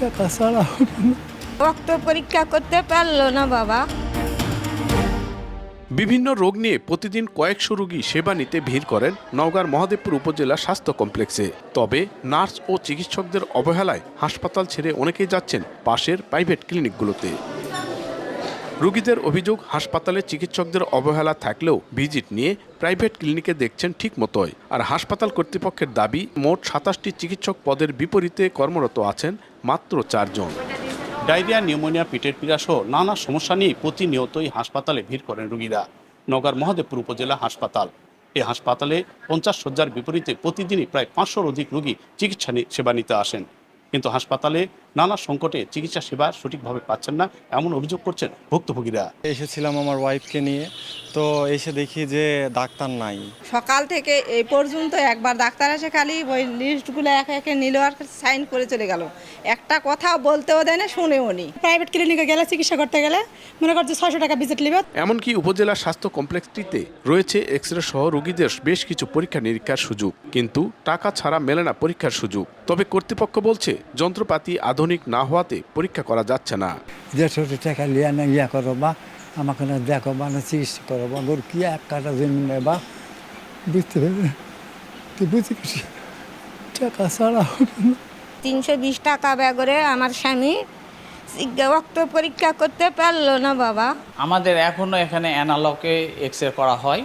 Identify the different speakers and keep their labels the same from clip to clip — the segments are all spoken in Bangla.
Speaker 1: টাকা ছাড়া হবে না।
Speaker 2: রক্ত পরীক্ষা করতে পারল না বাবা।
Speaker 3: বিভিন্ন রোগ নিয়ে প্রতিদিন কয়েকশো রোগী সেবা নিতে ভিড় করেন নওগাঁর মহাদেবপুর উপজেলা স্বাস্থ্য কমপ্লেক্সে। তবে নার্স ও চিকিৎসকদের অবহেলায় হাসপাতাল ছেড়ে অনেকেই যাচ্ছেন পাশের প্রাইভেট ক্লিনিকগুলোতে। রোগীদের অভিযোগ হাসপাতালে চিকিৎসকদের অবহেলা থাকলেও ভিজিট নিয়ে প্রাইভেট ক্লিনিকে দেখছেন ঠিক মতোই। আর হাসপাতাল কর্তৃপক্ষের দাবি মোট সাতাশটি চিকিৎসক পদের বিপরীতে কর্মরত আছেন মাত্র চারজন। ডায়রিয়া, নিউমোনিয়া পিটের পীড়া সহ নানা সমস্যা নিয়ে প্রতিনিয়তই হাসপাতালে ভিড় করেন রুগীরা। নগর মহাদেবপুর উপজেলা হাসপাতাল। এই হাসপাতালে পঞ্চাশ শয্যার বিপরীতে প্রতিদিনই প্রায় পাঁচশোর অধিক রুগী চিকিৎসা সেবা নিতে আসেন। কিন্তু হাসপাতালে নানা সংকটে চিকিৎসা সেবা সঠিকভাবে পাচ্ছেন না এমন অভিযোগ করছেন ভুক্তভোগীরা।
Speaker 4: এসেছিলাম আমার ওয়াইফকে নিয়ে তো এসে দেখি যে ডাক্তার নাই।
Speaker 5: সকাল থেকে এই পর্যন্ত একবার ডাক্তার এসে খালি ওই লিস্টগুলো একে একে নিল আর সাইন করে চলে গেল। একটা কথা বলতেও দেয় না শুনেও নি।
Speaker 6: প্রাইভেট ক্লিনিকে গেলে চিকিৎসা করতে গেলে মনে করছে ছয়শো টাকা ভিজিট নেবে।
Speaker 3: এমনকি উপজেলা স্বাস্থ্য কমপ্লেক্সটিতে রয়েছে এক্স রে সহ রোগীদের বেশ কিছু পরীক্ষা নিরীক্ষার সুযোগ কিন্তু টাকা ছাড়া মেলে না পরীক্ষার সুযোগ। তবে কর্তৃপক্ষ বলছে যন্ত্রপাতি আধুনিক না হওয়াতে পরীক্ষা করা যাচ্ছে না।
Speaker 1: দেড়শো টাকা লিয়া না ইয়া করো বা আমাকে না দেখো বা না চিকিৎসা করো বা ওর কি এক কাটা জমি নেই বা বুঝতে পারবে বুঝতে পারছি টাকা ছাড়া হবে না।
Speaker 2: তিনশো বিশ টাকা ব্যাগরে আমার স্বামী রক্ত পরীক্ষা করতে পারল না বাবা।
Speaker 7: আমাদের এখনও এখানে অ্যানালকে এক্স রে করা হয়।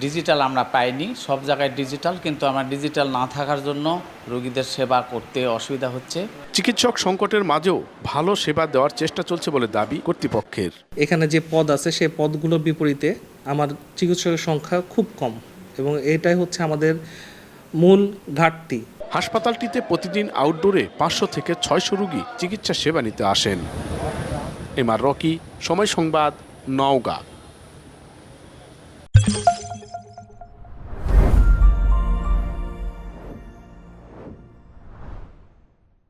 Speaker 7: ডিজিটাল আমরা পাইনি সব জায়গায় ডিজিটাল কিন্তু আমার ডিজিটাল না থাকার জন্য রোগীদের সেবা করতে অসুবিধা হচ্ছে।
Speaker 3: চিকিৎসক সংকটের মাঝেও ভালো সেবা দেওয়ার চেষ্টা চলছে বলে দাবি কর্তৃপক্ষের।
Speaker 8: এখানে যে পদ আছে সেই পদগুলোর বিপরীতে আমার চিকিৎসকের সংখ্যা খুব কম এবং এটাই হচ্ছে আমাদের মূল ঘাটতি।
Speaker 3: হাসপাতালটিতে প্রতিদিন আউটডোরে পাঁচশো থেকে ছয়শো রুগী চিকিৎসা সেবা নিতে আসেন। এমআর রকি সময় সংবাদ নওগাঁ।